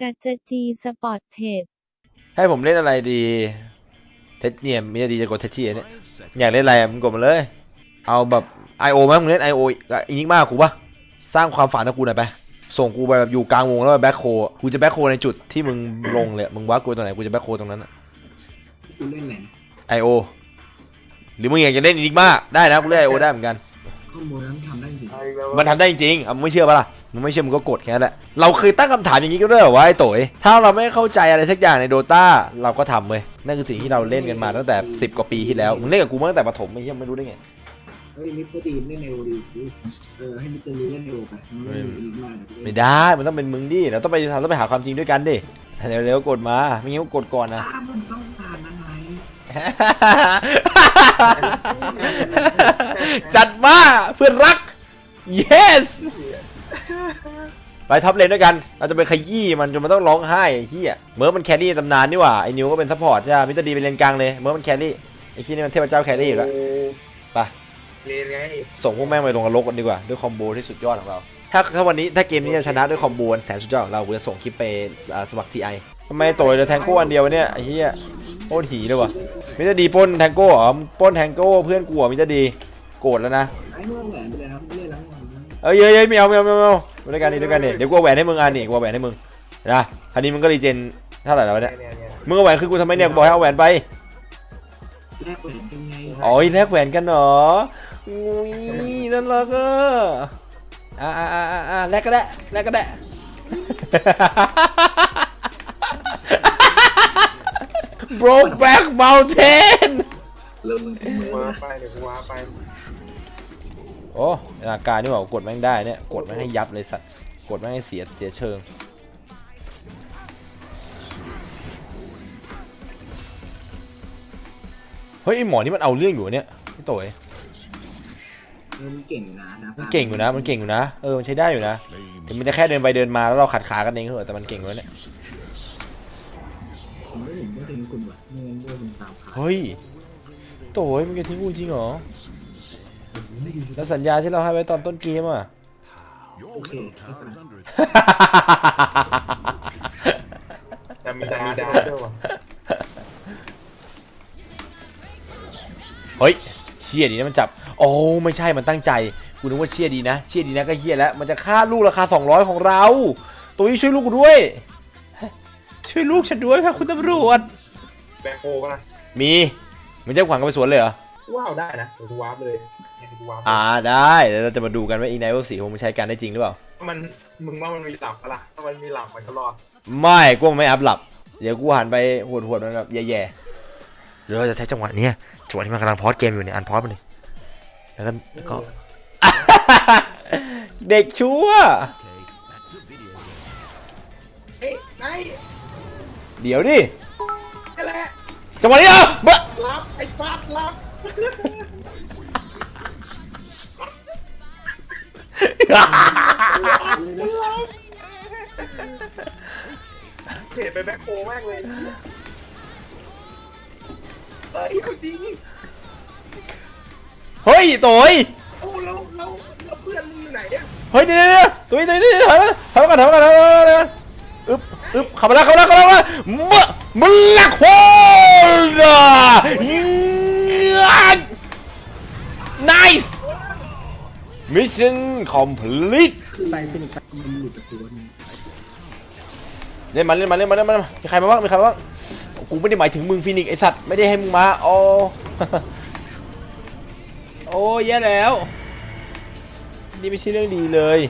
จัจจีสปอร์ตเทรดให้ผมเล่นอะไรดี เทสเนี่ยมีดีจะกดเทสชี่เนี่ยอยากเล่นอะไรอะมึงกดมาเลย เอาแบบไอโอไหมมึงเล่นไอโออีนิกมากกูปะสร้างความฝันให้กูหน่อยไปส่งกูไปแบบอยู่กลางวงแล้วไปแบ็คโคกูจะแบ็คโคในจุดที่มึงลงเลยมึงวัดกูตรงไหนกูจะแบ็คโคตรงนั้นอะกูเล่นไหนไอโอหรือมึงอยากจะเล่นอีนิกมากได้นะกูเล่นไอโอได้เหมือนกันข้อมูลนั้นทำได้จริงมันทำได้จริงๆอะมึงไม่เชื่อปะล่ะ มึงไม่เชื่อมึงก็กดแค่นั้นแหละ เราเคยตั้งคำถามอย่างนี้ก็ด้วยเหรอวะไอ้โตยถ้าเราไม่เข้าใจอะไรสักอย่างในโดตาเราก็ทำเว้ยนั่นคือสิ่งที่เราเล่นกันมาตั้งแต่ 10 กว่าปีที่แล้ว มึงเล่นกับกูมาตั้งแต่ประถมไอ้เหี้ยไม่รู้ได้ไง เฮ้ยมิสเตอร์ดีนเล่นเอโอดีเออให้มิสเตอร์ดีนเล่นเอโอไปมันเล่นอีกมากไม่ได้ มันต้องเป็นมึงดิ เราต้องไปเราต้องไปหาความจริงด้วยกันดิ เร็วๆกดมา ไม่งั้นก็กดก่อนนะ ถ้ามันต้องการอะไรจัดมาเพื่อนรัก yes ไปท็อปเลนด้วยกัน เราจะไปขยี้มันจนมันต้องร้องไห้ไอ้เหี้ยเมื่อมันแครี่ตำนานนี่หว่าไอ้นิวก็เป็นซัพพอร์ตใช่ไหมมิสเตอร์ดีเป็นเลนกลางเลยเมื่อมันแครี่ไอ้ขี้นี่มันเทพเจ้าแครี่อยู่แล้วไปเรียนไงส่งพวกแม่งไปลงนรกกันดีกว่าด้วยคอมโบที่สุดยอดของเรา ถ้าถ้าวันนี้ถ้าเกมนี้จะชนะด้วยคอมโบอันแสนสุดยอดของเรากูจะส่งคลิปไปอ่าสมัครทีไอทำไมตัวเหลือแทงโก้อันเดียววะเนี่ยไอ้เหี้ยโคตรหีเลยวะมิสเตอร์ดีปล้นแทงโก้เหรอปล้นแทงโก้เพื่อนกูเหรอมิสเตอร์ดีโกรธแล้วนะ ไอ้เมื่อแหวนไปเลยครับเล่นแล้วมัน เอ้ยเอ้ยเอ้ยไม่เอาไม่เอาไม่เอาไม่เอาด้วยกันนี่ด้วยกันนี่เดี๋ยวกูเอาแหวนให้มึงอันนี่กูเอาแหวนให้มึงนะคันนี้มึงก็รีเจนเท่าไหร่แล้ววะเนี่ยเนี่ยเนี่ยมึงเอาแหวนคือกูทำไมเนี่ยกูบอกให้เอาแหวนไปแลกแหวนเป็นไงอ๋อแลกแหวนกันเหรออุ้ยนั่นรักอะอ่าอ่าอ่าอ่าอ่าแลกก็ได้แลกก็ได้ Brokeback Mountain เริ่มมันมือว้าไปเดี๋ยวกูว้าไป โอ้อาการนี่หว่ากดแม่งได้เนี่ย กดแม่งให้ยับเลยสัตว์ กดแม่งให้เสียเสียเชิง เฮ้ยไอหมอนี่มันเอาเรื่องอยู่เนี่ยพี่โต๋ยมันเก่งนะนะมันเก่งอยู่นะ มันเก่งอยู่นะ เออ มันใช้ได้อยู่นะถึงมันจะแค่เดินไปเดินมาแล้วเราขัดขากันเองเถอะแต่มันเก่งอยู่แล้วเนี่ยผมไม่เห็นต้องทิ้งคุณว่ะเงินด้วยคุณตามขาเฮ้ย โต๋ยมึงจะทิ้งกูจริงเหรอ แล้วสัญญาที่เราให้ไว้ตอนต้นเกมอะ โอเคเข้าใจจะมีดามีดาด้วยวะเฮ้ยเชียดีนะมันจับ โอ้ไม่ใช่มันตั้งใจกูนึกว่าเชียดีนะ เชียดีนะก็เชียแล้ว มันจะฆ่าลูกราคา 200 ของเรา ตัวนี้ช่วยลูกกูด้วย ช่วยลูกฉันด้วยค่ะคุณตำรวจแบงโคป่ะนะมีมันจะขวัญกันไปสวนเลยเหรอ ว้าวได้นะเดี๋ยวกูว้าไปเลยเนี่ยกูว้าไปอ่าได้เดี๋ยวเราจะมาดูกันว่าอีไนเวลสีของมึงใช้การได้จริงหรือเปล่า มันมึงว่ามันมีหลับปะล่ะถ้ามันมีหลับมันก็รอดไม่กูไม่อัพหลับ เดี๋ยวกูหันไปหวดหวดๆมันแบบแย่ๆหรือเราจะใช้จังหวะเนี้ยจังหวะที่มันกำลังพอดเกมอยู่เนี่ยอันพอดมันเลยแล้วก็แล้วก็ เด็กชั่ว เฮ้ยไอ้เดี๋ยวดินั่นแหละจังหวะนี้อะบะรับไอ้ฟัดรับ เห็นไปแบงโคมากเลยเอ้ยเอาจริงเฮ้ยโตยโอ้เราเราเราเพื่อนมึงอยู่ไหนอะเฮ้ยเดี๋ยวเดี๋ยวเดี๋ยวตัวนี้ตัวนี้ถอยมาถอยมาก่อนถอยมาก่อนถอยมาก่อนถอยมาก่อนอึ๊บอึ๊บเข้ามาแล้วเข้ามาแล้วเข้ามาแล้วมะมะลักโฮลด์ nice mission complete คือไปเป็นอีกไปมันหลุดจากตัวนึงเล่นมันเล่นมันเล่นมันเล่นมันมีใครมาบ้างมีใครมาบ้างกูไม่ได้หมายถึงมึงฟินิกซ์ไอสัตว์ไม่ได้ให้มึงมาโอ้ โอ้แย่แล้ว นี่ไม่ใช่เรื่องดีเลย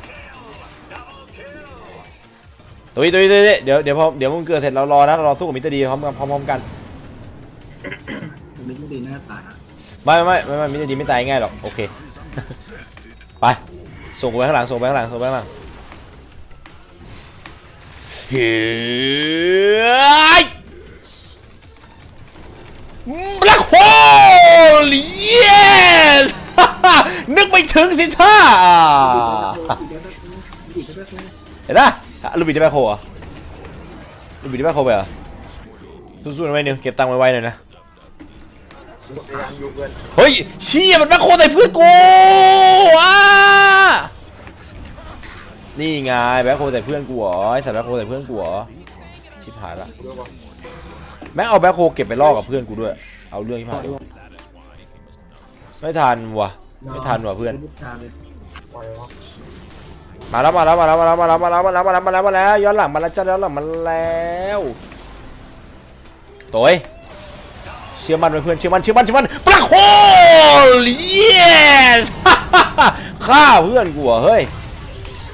ตุยตุยตุยตุยเดี๋ยวเดี๋ยวพอเดี๋ยวมึงเกิดเสร็จเรารอนะเรารอสู้กับมิสเตอร์ดีพร้อมกันพร้อมๆกัน มันไม่ดีหน้าตาไม่ไม่ไม่ไม่มิสเตอร์ดีไม่ตายง่ายหรอกโอเค ไป ส่งกูไปข้างหลังส่งไปข้างหลังส่งไปข้างหลังเฮ้ยบล็คโฮล yes นึกไม่ถึงสิท่าเห็นปะลูบิดได้แบคโฮเหรอะลูบิดได้แบคโฮไปเหรอสู้ๆนะไว้นิวเก็บตังค์ไว้ๆหน่อยนะ พยายามอยู่เพื่อนเฮ้ยเชี่ยมันแบคโฮใส่เพื่อนกูอ้านี่ไงแบ็คโฮใส่เพื่อนกูเหรอไอ้สัตว์แบ็คโฮใส่เพื่อนกูเหรอชิบหายละเรื่องว่าแม่งเอาแบ็คโฮเก็บไปล่อกับเพื่อนกูด้วย เอาเรื่องที่ผ่านไม่ทันว่ะ ไม่ทันว่ะเพื่อน ปล่อยวะมาแล้วมาแล้วมาแล้วมาแล้วมาแล้วมาแล้วมาแล้วมาแล้วมาแล้วมาแล้วย้อนหลังมาแล้วจ้าย้อนหลังมาแล้วโต้ย เชื่อมั่นไว้เพื่อนเชื่อมั่นเชื่อมั่นเชื่อมั่นปลักโฮล yes ฆ่าเพื่อนกูเหรอเฮ้ย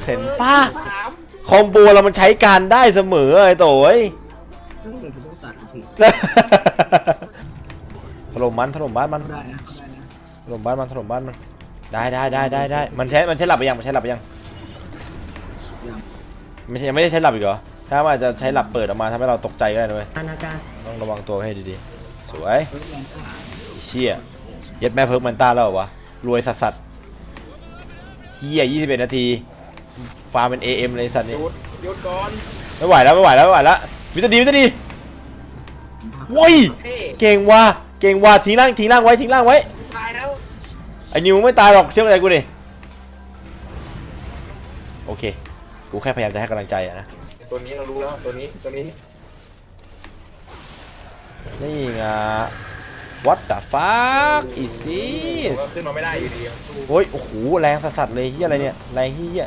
เห็นป้าคอมโบเรามันใช้การได้เสมอไอ้โต้ยถ้าเกิดผมต้องตัดอีกทีถล่มมันถล่มบ้านมันก็ได้นะก็ได้นะถล่มบ้านมันถล่มบ้านมันได้ได้ได้ได้ได้มันใช้มันใช้หลับไปยังมันใช้หลับไปยังยังไม่ใช่ยังไม่ได้ใช้หลับอีกเหรอถ้ามันอาจจะใช้หลับเปิดออกมาทำให้เราตกใจก็ได้ด้วยอาณาการต้องระวังตัวให้ดีๆ สวยเพิ่มแรงก็หาเชี่ยเย็ดแม่เพิร์กมันต้าแล้วเหรอวะ รวยสัสสัสเฮีย21นาที ฟาร์มเป็น AM เลยสัตว์หนี่ยุดหยุดก่อนไม่ไหวแล้วไม่ไหวแล้วไม่ไหวแล้ววิตาดีวิตาดีโว้ยเฮ้เก่งว่ะเก่งว่ะทิ้งร่างทิ้งร่างไว้ทิ้งร่างไว้ตายแล้วไอ้นิวไม่ตายหรอกเชื่อใจกูดิโอเคกูแค่พยายามจะให้กำลังใจอะนะตัวนี้เรารู้แล้วตัวนี้ตัวนี้ นี่ไง What the fuck is ผม this ก็ขึ้นมาไม่ได้อยู่ดีอะโอ้ย โอ้โห แรงสัสๆเลยเฮียอะไรเนี่ย แรงเฮีย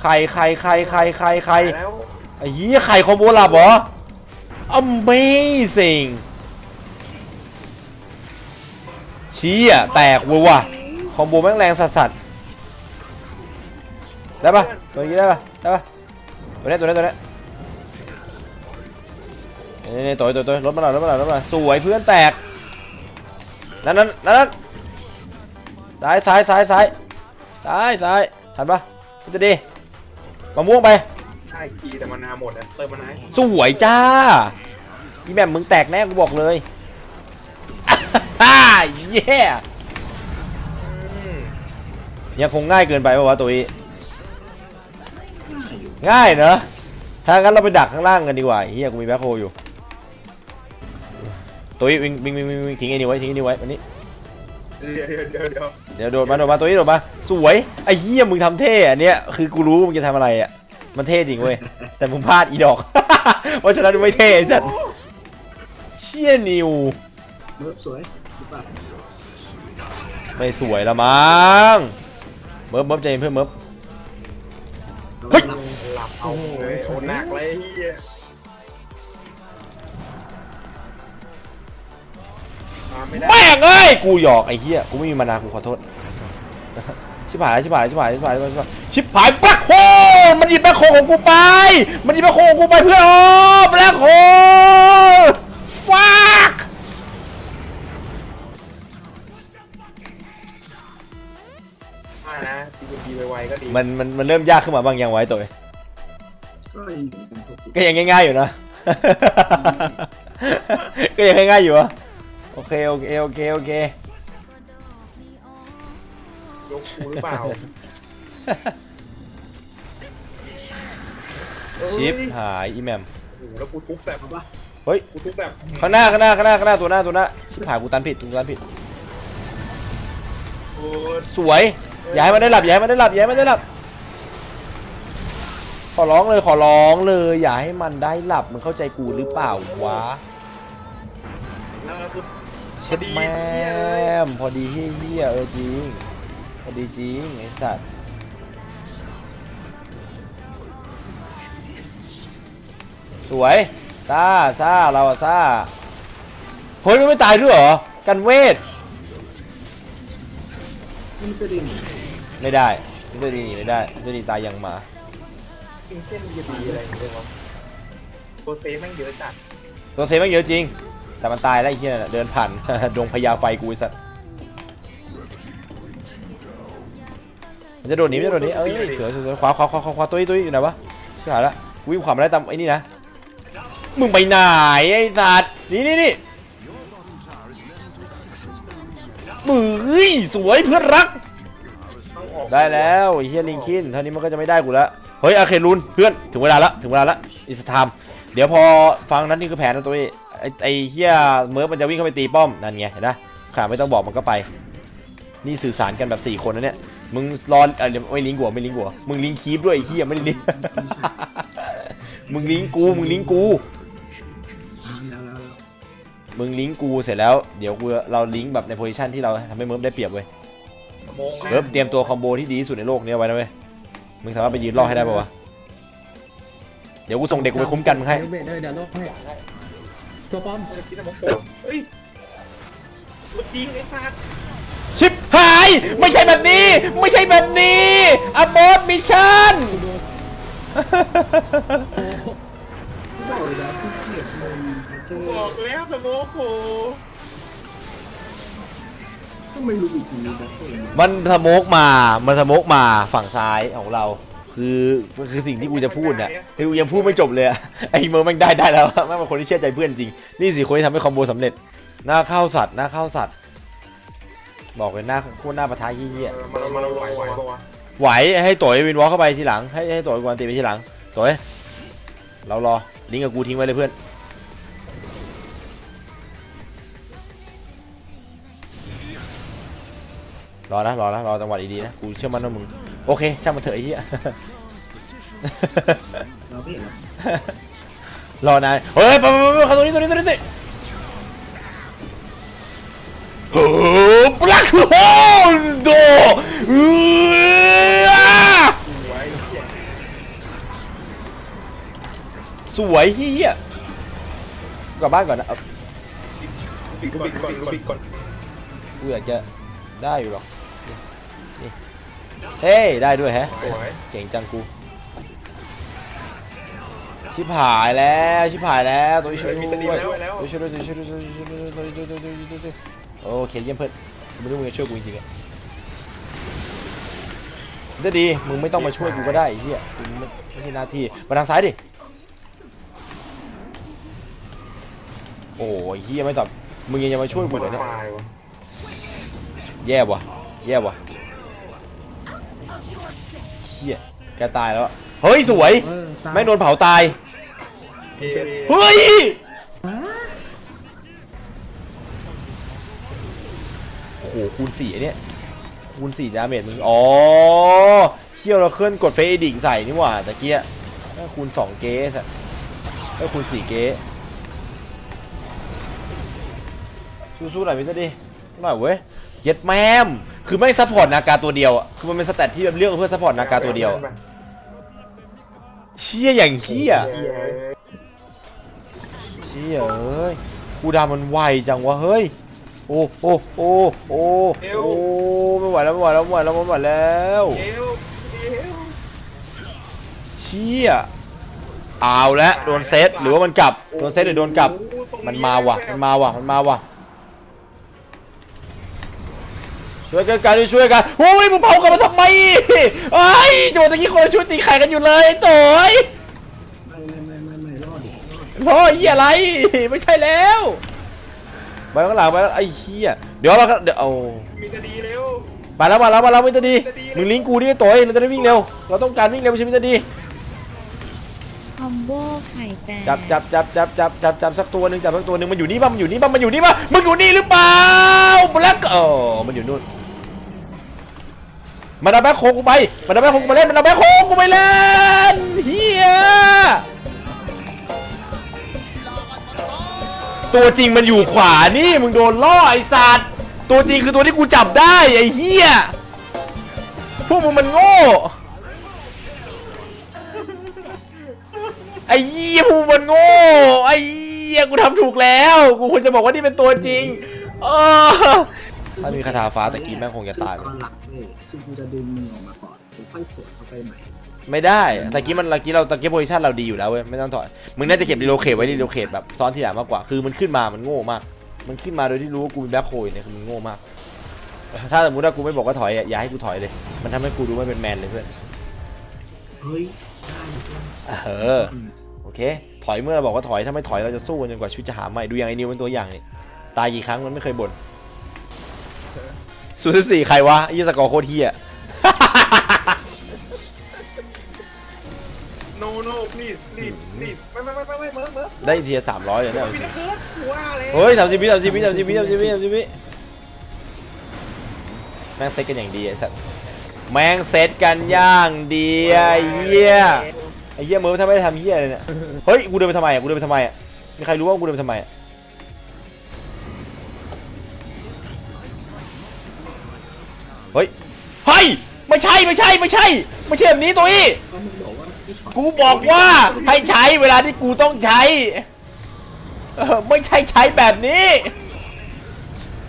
ใครใครใครใครใครใครตายแล้วไอ้เฮียไข่คอมโบหลับเหรอ Amazing เชี้อะแตกเว้ยว่ะ คอมโบแม่งแรงสัสๆได้ปะตัวนี้ได้ปะได้ปะตัวนี้ตัวนี้ตัวนี้ นี่นี่ตัวตัวตัวรถมาหน่อยรถมาหน่อยรถมาหน่อยสวยเพื่อนแตกนั่นนั่นนั่นนั่นซ้ายซ้ายซ้ายซ้ายซ้ายซ้ายทันปะมันจะดีมะม่วงไปใช่คีแต่มันนาหมดอะเติมมันไหนสวยจ้าอีแม่มมึงแตกแน่กูบอกเลยฮ่าเย้อืมยังคงง่ายเกินไปป่าวะตัวนี้ง่ายอยู่ง่ายเนอะถ้างั้นเราไปดักข้างล่างกันดีกว่าเฮียกูมีแบ็คโฮอยู่ ตัวนี้วิ่งวิ่งวิ่งวิ่งวิ่งทิ้งไอ้นี่ไว้ทิ้งไอ้นี่ไว้วันนี้เดี๋ยวเดี๋ยวเดี๋ยวเดี๋ยวเดี๋ยวโดดมาโดดมาตัวนี้โดดมาสวยไอ้เฮียมึงทำเท่อันเนี้ยคือกูรู้มึงจะทำอะไรอะมันเท่จริงเว้ยแต่มึงพลาดอีดอก เพราะฉะนั้นมึงไม่เท่ไอ้สัตว์เชี่ยนิวเบิร์ฟสวยหรือเปล่าไม่สวยละมั้งเมิร์ฟเมิร์ฟใจเย็นเพื่อนเมิร์ฟ เฮ้ย หลับเอาเลยโอ้หนักเลยเฮีย แม่งเอ้ยกูหยอกไอ้เหี้ยกูไม่มีมานากูขอโทษชิบหายชิบหายชิบหายชิบหายชิบหายชิบหายชิบหายแบ็คโฮมันหยิบแบล็คโฮของกูไป มันหยิบแบล็คโฮของกูไปเพื่อนโอ้แบ็คโฮฟักมานะทีทีไวๆก็ดีมันมันมันเริ่มยากขึ้นมาบ้างย่างไว้ตัวก็ยิงกันพวกกูก็ยังง่ายๆอยู่นะ ก็ยังง่ายๆอยู่อะ โอเคโอเคโอเคโอเค ยกคูหรือเปล่าชิปเอ้ยหายอีแมมโอ้โหแล้วกูทุบแบบเอาปะเฮ้ยกูทุบแบบข้างหน้าข้างหน้าข้างหน้าข้างหน้าตัวหน้าตัวหน้าชิบหายกูตันผิดกูตันผิด โอ้ยสวยอย่าให้มันได้หลับอย่าให้มันได้หลับอย่าให้มันได้หลับ ขอร้องเลยขอร้องเลยอย่าให้มันได้หลับมึงเข้าใจกูหรือเปล่าวะแล้วคือ เช็ดแม่มพอดีเฮี้ยๆเออจริงพอดีจริงไอ้สัตว์สวยซ่าซ่าเราอะซ่าเฮ้ยมันไม่ตายด้วยเหรอ กันเวทมันจะดินไม่ได้มิสเตอร์ดีหนีไม่ได้มิสเตอร์ดีตายยังหมากินเส้นยีดีอะไรอย่างเงี้ยวะตัวเซฟแม่งเยอะจัดตัวเซฟแม่งเยอะจริง แต่มันตายแล้วไอ้เหี้ยนั่นนะเดินผ่าน ดวงพญาไฟกูไอ้สัตว์มันจะโดดหนีมันจะโดดหนีเอ้ยเสือเสือเสือขวาขวาขวาขวาขวาตัวนี้ตัวนี้อยู่ไหนวะชิบหายละวิ่งขวามาได้ตามไอ้นี่นะมึงไปไหนไอ้สัตว์นี่นี่นี่มือยสวยเพื่อนรัก ได้แล้วไอ้เฮียลิงคินเท่านี้มันก็จะไม่ได้กูแล้วเฮ้ยอาเคลุนเพื่อนถึงเวลาละถึงเวลาละอิสทามเดี๋ยวพอฟังนั้นนี่คือแผนนะตัวเอง ไอ้ไอ้เฮียเมิร์ฟมันจะวิ่งเข้าไปตีป้อมนั่นไงเห็นนะขาไม่ต้องบอกมันก็ไป นี่สื่อสารกันแบบ4คนนะเนี่ยมึงรอเออเดี๋ยวไม่ลิงก์กูไม่ลิงก์กูมึงลิงก์คีปด้วยไอ้เหี้ยไม่ได้ลิงก์มึงลิงก์กูมึงลิงก์กูอ่าแล้วแล้วแล้วมึงลิงก์กูเสร็จแล้วเดี๋ยวกูเราลิงก์แบบในโพซิชันที่เราทำให้เมิร์ฟได้เปรียบเว้ยโมงเมิร์ฟเตรียมตัวคอมโบที่ดีที่สุดในโลกนี้เอาไว้นะเว้ยมึงสามารถไปยืนรอให้ได้ปะวะเดี๋ยวกูส่งเด็กกูไปคุ้มกันมึงให้เดี๋ยวเบรกเดี๋ยวโลกให้ ตัวป้อมคิดว่าโมงเฮ้ยมันดีไอ้สัตว์ชิปหาย ไม่ใช่แบบนี้ ไม่ใช่แบบนี้อบอสมิชชั่น บอกเลยนะที่เกลียดมันเจอบอกแล้วแต่โมโหก็ไม่รู้อีกทีนี้แบบเองมันสโมกมา มันสโมกมาฝั่งซ้ายของเรา คือคือสิ่งที่กูจะพูดเนี่ยคือกูยังพูดไม่จบเลยอะไอ้เมอร์แม่งได้ได้แล้วแม่งเป็นคนที่เชื่อใจเพื่อนจริง นี่สิคนที่ทำให้คอมโบสำเร็จ หน้าเข้าสัตว์หน้าเข้าสัตว์ บอกเลยหน้าโคตรหน้าประทาเยี่ยเออมันมันไหวไหวปะวะๆไหวให้ต่อยวินวอล์กเข้าไปทีหลัง ให้ให้ต่อยกวนตีไปทีหลังต่อยเรารอลิงก์กับกูทิ้งไว้เลยเพื่อน รอนะรอนะรอจังหวะดีๆนะกูเชื่อมั่นว่ามึง โอเคช่างมันเถอะไอ้เหี้ย เราไม่เห็นหรอรอนายเฮ้ยไปไปไปเขาตรงนี้ตรงนี้ตรงนี้สิเฮ้ยบลักโฮลโดเอื้อไว้เหี้ยสวยเฮียกลับบ้านก่อนนะเอาปิดก่อนปิดก่อนปิดก่อน กูอยากจะได้อยู่หรอก เฮ้ยได้ด้วยแฮะ สวยเก่งจังกู ชิบหายแล้วชิบหายแล้วตัวนี้ช่วยด้วยตัวช่วยด้วยตัวช่วยด้วยตัวช่วยด้วยตัวช่วยด้วยตัวช่วยด้วยตัวช่วยด้วยโอเคเยี่ยมเพื่อนกูไม่รู้มึงจะช่วยกูจริงๆอะได้ดีมึงไม่ต้องมาช่วยกูก็ได้ไอ้เหี้ยกูไม่ไม่ใช่หน้าที่มาทางซ้ายดิโอ้ยเหี้ยไม่ตอบมึงยังจะมาช่วยกูเหรอเนี่ยตายวะแย่ว่ะแย่ว่ะ เหี้ยแกตายแล้วอะเฮ้ยสวย เออตามแม่งโดนเผาตายเฮ้ยเฮ้ย โอ้โหคูณสี่เนี่ย คูณสี่ดาเมจมึง อ๋อเที่ยวเราเคลื่อนกดเฟซดิ่งใส่นี่หว่าตะเกียถ้าคูณสองเกสอะถ้าคูณสี่เกสสู้ๆหน่อยมิสเตอร์ดิหน่อยเว้ย เย็ดแม่มคือไม่ซัพพอร์ตนาการตัวเดียวอะคือมันเป็นสเตตที่แบบเลือกเพื่อซัพพอร์ตนาการตัวเดียวอะเชี่ยอย่างเชี่ยเหี้ยเชี่ยเอ้ยกูดามันไวจังวะเฮ้ยโอ้โอ้โอ้โอ้โอ้ไม่ไหวแล้วไม่ไหวแล้วไม่ไหวแล้วไม่ไหวแล้วเอวเอวเชี่ยเอาละโดนเซตหรือว่ามันกลับโดนเซตหรือโดนกลับมันมาว่ะมันมาว่ะมันมาว่ะ ช่วยกันกันช่วยกันโอ้ยมึงเผากลับมาทำไมไอ้ยจังหวะตะกี้คนละชุดตีไข่กันอยู่เลยไอ้โตยไม่ไม่ไม่ไม่ไม่รอดดิรอดรอเหี้ยอะไร ไม่ใช่แล้วไปข้างหลังไปแล้วไอ้เหี้ยเดี๋ยวเราก็เดี๋ยวเอามีจะดีเร็ว ไปแล้วมาแล้วมาแล้วมิตรดีมิตรดีมึงลิงก์กูดิไอ้โตัวเราจะได้วิ่งเร็วเราต้องการวิ่งเร็วไม่ใช่มิตรดีคอมโบไข่แตกจับจับจับจับจับจับจับสักตัวหนึ่งจับสักตัวหนึ่งมันอยู่นี่ป่ะมันอยู่นี่ป่ะมันอยู่นี่ป่ะมึงอยู่นี่หรือเปล่าแล้วก็อ๋อมันอยู่นู่น มันเอาแบ็คโคกูไป มันเอาแบ็คโคกูมาเล่น มันเอาแบ็คโคกูไปเล่นเฮียตัวจริงมันอยู่ขวานี่มึงโดนล่อไอ้สัตว์ตัวจริงคือตัวที่กูจับได้ไอ้เฮียพวกมึงมันโง่ ไอ้เหี้ยพวกมึงมันโง่ ไอ้เหี้ยกูทำถูกแล้ว กูควรจะบอกว่านี่เป็นตัวจริงเออถ้ามีคาถาฟ้าตะกี้แม่งคงจะตายไป หลักเลย คือกูจะดึงมือออกมาก่อนกูค่อยสวนเข้าไปใหม่ ไม่ได้ตะกี้มันตะกี้เราตะกี้โพซิชันเราดีอยู่แล้วเว้ยไม่ต้องถอย มึงน่าจะเก็บดีโลเคทไว้ดีโลเคทแบบซ้อนทีหลังมากกว่า คือมันขึ้นมา มันโง่มาก มันขึ้นมาโดยที่รู้ว่ากูเป็นแบ็คโคยเนี่ยคือมันโง่มาก ถ้าสมมติว่ากูไม่บอกว่าถอยอะอย่าให้กูถอยเลย มันทำให้กูดูไม่เป็นแมนเลยเพื่อน เฮ้ยได้อยู่เพื่อนเออโอเค ถอยเมื่อเราบอกว่าถอย ถ้าไม่ถอยเราจะสู้กันจนกว่าชีวิตจะหาใหม่ ดูอย่างไอ้นิวเป็นตัวอย่างนี่ ตายกี่ครั้งมันไม่เคยบ่น ศูนย์สิบสี่ใครวะไอ้ยี่สกอร์โคตรเฮียโนโน่ please please please ไม่ไม่ไม่ไม่ไม่เมื่อเมื่อได้เทียสามร้อยเลยเนี่ยพี่นักเกิดว่าแล้วเฮ้ยสามสิบวิสามสิบวิสามสิบวิสามสิบวิสามสิบวิแม่งเซ็ตกันอย่างดีไอ้สัสแม่งเซตกันย่างดีไอ้เหี้ยไอ้เหี้ยมือทำไม่ได้ทำเหี้ยเลยเนี่ยเฮ้ยกูเดินไปทำไมอะกูเดินไปทำไมอะมีใครรู้ว่ากูเดินไปทำไมอะ เฮ้ย เฮ้ย ไม่ใช่ไม่ใช่ไม่ใช่ ไม่ใช่แบบนี้ตัวอี้กูบอกว่าให้ใช้เวลาที่กูต้องใช้ เออไม่ใช่ใช้แบบนี้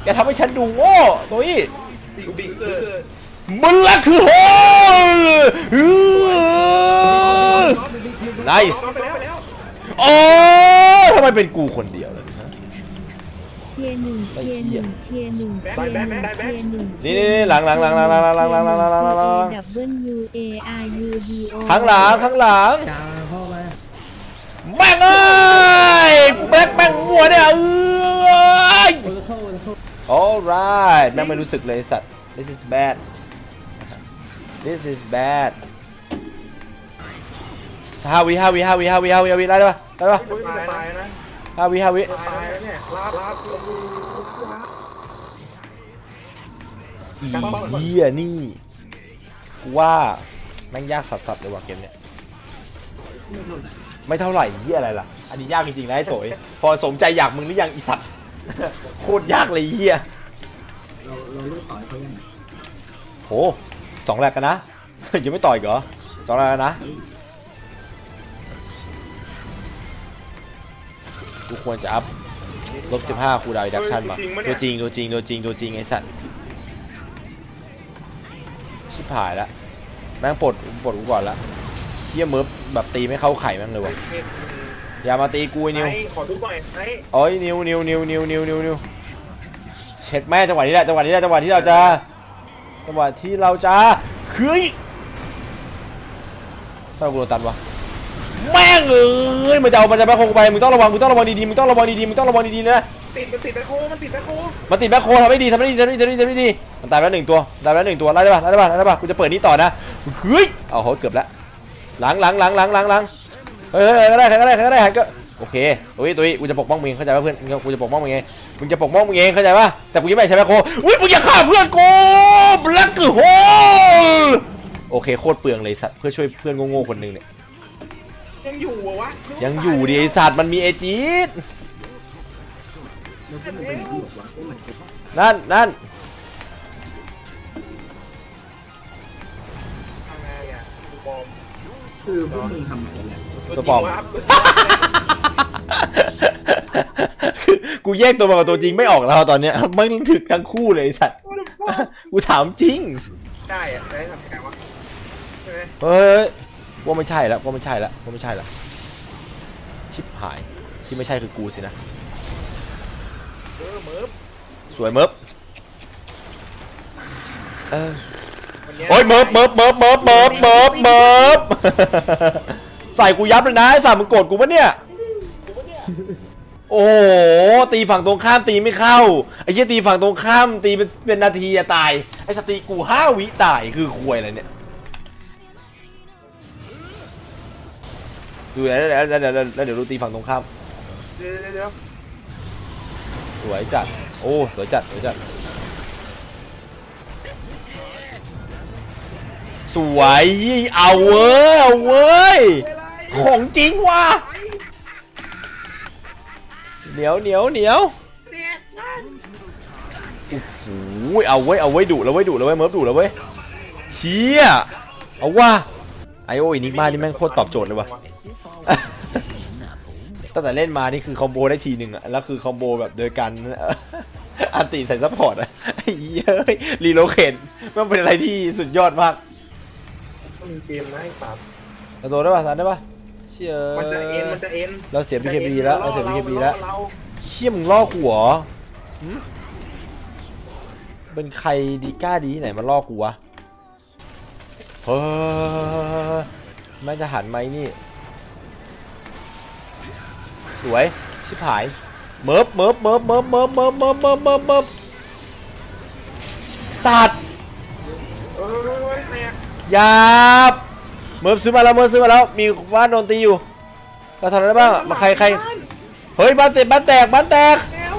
อย่าทำให้ฉันดูโง่ตัวอี้บิ๊กบิ๊กเกอร์มันละคือโฮไนส์โอ้ทำไมเป็นกูคนเดียว เลยนะเชียร์หนึ่งเชียร์หนึ่งเชียร์หนึ่งเชียร์หนึ่งเชียร์หนึ่งนี่นี่หลังหลังหลังหลังหลังหลังหลังหลังหลังหลังหลังหลังดับเบิลยูเออาร์ยูดีโอข้างหลังข้างหลังจาเข้ามาแม่งเอ้ยกูแบกแม่งมัวเนี่ยเอ้ยโอโทโอโท alright แม่งไม่รู้สึกเลยไอ้สัตว์ this is bad this is bad ห้าวิห้าวิห้าวิห้าวิห้าวิห้าวิได้ปะได้ปะโอ้ยจะตายนะห้าวิห้าวิตายแล้วเนี่ยลาบลาบอีเหี้ยนี่กูว่าแม่งยากสัสๆเลยว่ะเกมเนี้ยไม่เท่าไหร่เหี้ยอะไรล่ะ อันนี้ยากจริงๆนะไอ้โตยพอสมใจอยากมึงหรือยังอีสัตว์โคตรยากเลยเหี้ยเราเราเลิกต่อยเขายังไงโหสองแรกกันนะ ยังไม่ต่อยเหรอสองแรกกันนะ กูควรจะอัพลบ15คูดาวดักชันมาตัวจริงตัวจริงตัวจริงตัวจริงไอ้สัตว์ชิบหายละแม่งปลดปลดกูก่อนละเฮียเมิร์ฟแบบตีไม่เข้าไข่แม่งเลยวะอย่ามาตีกูไอ้นิวไอ้ขอดูหน่อยไอ้โอ้ยนิวนิวนิวนิวนิวนิวนิวเช็ดแม่จังหวะนี้แหละจังหวะนี้แหละจังหวะที่เราจะจังหวะที่เราจะเฮ้ยถ้ากูโดนตันวะ แม่งเอ้ยมันจะเอามันจะแบคโคงไปมึงต้องระวังมึงต้องระวังดีๆมึงต้องระวังดีๆมึงต้องระวังดีๆนะติดมันติดแบคโฮมันติดแบคโฮมันติดแบ็คโคทำไม่ดีทำไม่ดีทำไม่ดีทำไม่ดีทำไม่ดีมันตายไปแล้วหนึ่งตัวตายไปแล้วหนึ่งตัวไล่ได้ป่ะไล่ได้ป่ะไล่ได้ป่ะกูจะเปิดนี้ต่อนะเฮ้ยเอาโหเกือบแล้วหลังหลังหลังหลังหลังหลังเฮ้ยเฮ้ยใครก็ได้ใครก็ได้ใครก็ได้ใครก็โอเคตุ้ยตุ้ยกูจะปกป้องมึงเองเข้าใจป่ะเพื่อนกูจะปกป้องมึงเองมึงจะปกป้องมึงเองเข้าใจป่ะแต่กูยังไม่ใช้แบ็คโคอุ้ยมึงอย่าฆ่าเพื่อนกูแบล็กโฮโอเคโคตรเปลืองเลยสัตว์เพื่อช่วยเพื่อนโง่ๆคนหนึงเนี่ยยัง อยู่เหรอวะยังอยู่ดิไอสัตว์มันมีเอจีดแล้วก็มันเป็นที่บอกว่าก็มันเป็นนั่นนั่นทำไงอะดูบอมคือพวกมึงทำอะไรแหละตัวปลอมกูแยกตัวมากับตัวจริงไม่ออกแล้วตอนเนี้ยมันถึกทั้งคู่เลยไอ้สัตว์ กูถามจริง ได้อะได้ทำไงวะใช่ไหมเฮ้ย ว่าไม่ใช่แล้วว่าไม่ใช่แล้วว่าไม่ใช่แล้วชิบหายที่ไม่ใช่คือกูสินะเออเมิร์ฟสวยเมิร์ฟเออวันนี้โอ้ยเมิร์ฟเมิร์ฟเมิร์ฟเมิร์ฟเมิร์ฟเมิร์ฟเมิร์ฟใส่กูยับเลยนะไอ้สามมึงโกรธกูปะเนี่ย โอ้โหตีฝั่งตรงข้ามตีไม่เข้าไอ้เหี้ยตีฝั่งตรงข้ามตีเป็นเป็นนาทีจะตายไอ้สตีกูห้าวิตายคือควยอะไรเนี่ย ดูแล้วแล้วแล้วแล้วแล้วเดี๋ยวดูตีฝั่งตรงข้ามเดี๋ยวเดี๋ยวเดี๋ยวสวยจัด โอ้สวยจัดสวยจัด สวยเอาเว้ยเอาเว้ยของจริงว่ะเหนียวเหนียวเหนียวเนี่ยโอ้ยเอาเว้ยเอาเว้ยดุแล้วเว้ยดุแล้วเว้ยเมิร์ฟดุแล้วเว้ยเชี่ยเอาว่าไอโออินิกมานี่แม่งโคตรตอบโจทย์เลยว่ะ ตั้งแต่เล่นมานี่คือคอมโบได้ทีหนึ่งอะแล้วคือคอมโบแบบโดยการอันติใส่ซัพพอร์ตอะไอ้เย้ยรีโลเคนมันเป็นอะไรที่สุดยอดมากต้องมีเกมนะไอ้สัตว์กระโดดได้ป่ะสันได้ป่ะเชี่ยมันจะเอ็นมันจะเอ็นเราเสีย BKB แล้วเราเสีย BKB แล้วเราเชี่ยมึงล่อกูเหรอหึเป็นใครดีกล้าดีที่ไหนมาล่อกูวะเฮ้ยแม่งจะหันไหมนี่ส วย ชิบหายเมิร์ฟเมิร์ฟเมิร์ฟเมิร์ฟเมิร์ฟเมิร์ฟเมิร์ฟเมิร์ฟเมิร์ฟเมิร์ฟสัตว์เออเออเออแตกหยาบเมิร์ฟซื้อมาแล้วเมิร์ฟซื้อมาแล้ว มีบ้านโดนตีอยู่เราทำอะไรได้บ้างมาใครใครเฮ้ยบ้านแตกบ้านแตกบ้านแตกแนว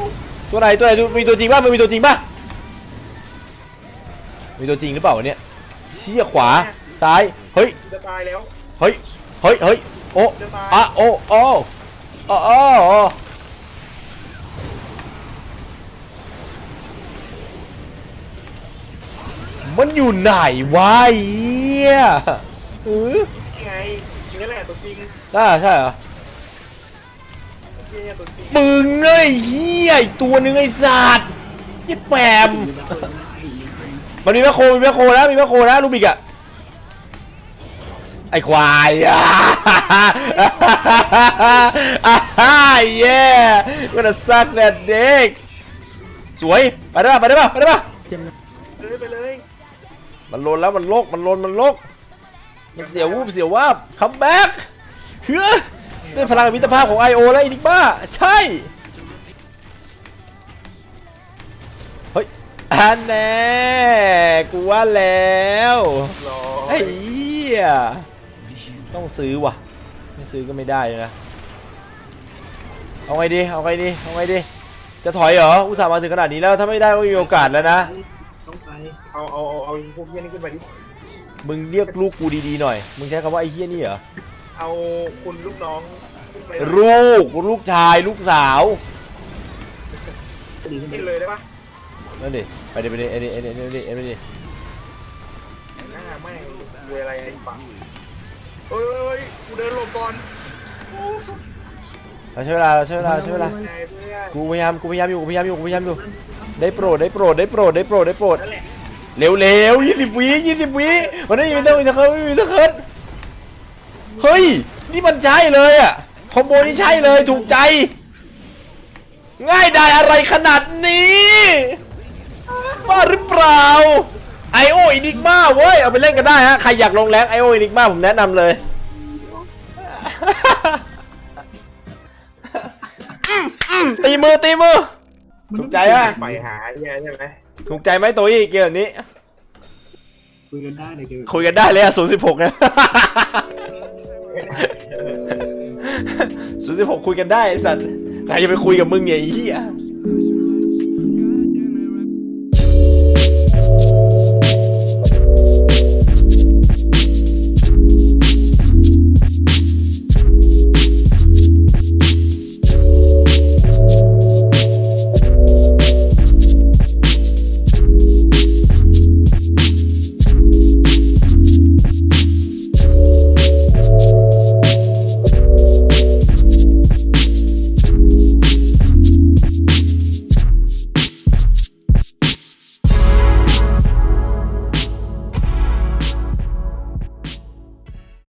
ตัวไหนตัวไหนมีตัวจริงป่ะมันมีตัวจริงป่ะมีตัวจริงหรือเปล่าวะเนี่ยเชี่ยขวาซ้ายเฮ้ยจะตายแล้ว เฮ้ยเฮ้ยเฮ้ยโอ้จะตาย อะโอ้โอ้ โอ้โอ้โอ้มันอยู่ไหนวะไอ้เหี้ยเออนี่ไงนี่แหละตัวจริงได้ใช่เหรอ นี่ตัวจริงมึงไอ้เหี้ยอีกตัวหนึงไอ้สัตว์ยี่แปมมันมีแมคโครมีแมคโครแล้วมีแมคโครแล้วลูบิกอะ ไอ้ควายอะอ่าเย้ก็จะซักแดดเด็กสวยไปได้ปะไปได้ปะไปได้ปะเจ็บนะเลยไปเลย มันลนแล้วมันโลกมันลนมันโลกมันเสียวูบเสียววาบคัมแบ็กเฮ้ยด้วยพลังมิตรภาพของ I.O. และอินิกบ้าใช่ เฮ้ยอันแน่กูว่าแล้วรอไอ้เหี้ย ต้องซื้อว่ะ ไม่ซื้อก็ไม่ได้เลยนะ เอาไงดี เอาไงดี เอาไงดี จะถอยเหรอ อุตส่าห์มาถึงขนาดนี้แล้ว ถ้าไม่ได้ก็ไม่มีโอกาสแล้วนะ ต้องไปเอาเอาเอาเอาพวกเหี้ยนี่ขึ้นมาดิ มึงเรียกลูกกูดีๆหน่อย มึงใช้คำว่าไอ้เหี้ยนี่เหรอ เอาคุณลูกน้องขึ้นไปลูก ลูกชาย ลูกสาวดีขึ้นไปกินเลยได้ปะนั่นดิ ไปดิไปดิเอ็นดิเอ็นดิเอ็นดิเอ็นดิหน้าไม่เวอะไรไอ้ปัง เอ้ยกูเดินหลบก่อนเราใช้เวลาเราใช้เวลาเราใช้เวลา ไงเพื่อนกูพยายามกูพยายามอยู่กูพยายามอยู่กูพยายามอยู่ ได้โปรดได้โปรดได้โปรดได้โปรดได้โปรดนั่นแหละเร็วเร็วยี่สิบวิยี่สิบวิมันไม่มีต้องมีตะเคิร์ไม่มีตะเคิร์เฮ้ยนี่มันใช่เลยอะคอมโบนี่ใช่เลยถูกใจ ง่ายได้อะไรขนาดนี้บ้าหรือเปล่า ไอโออินิกมาเว้ย เอาไปเล่นกันได้ฮะ ใครอยากลงแรงไอโออินิกมาผมแนะนำเลยอืมอืมตีมือตีมือ ถูกใจอะไปหาไอ้เหี้ยใช่ไหมถูกใจไหมตัวอีกเกมแบบนี้ คุยกันได้ในเกมคุยกันได้เลยอะศูนย์สิบหกเนี่ยศูนย์สิบหกคุยกันได้ไอ้สัตว์ ใครจะไปคุยกับมึงเนี่ยไอ้เหี้ยเ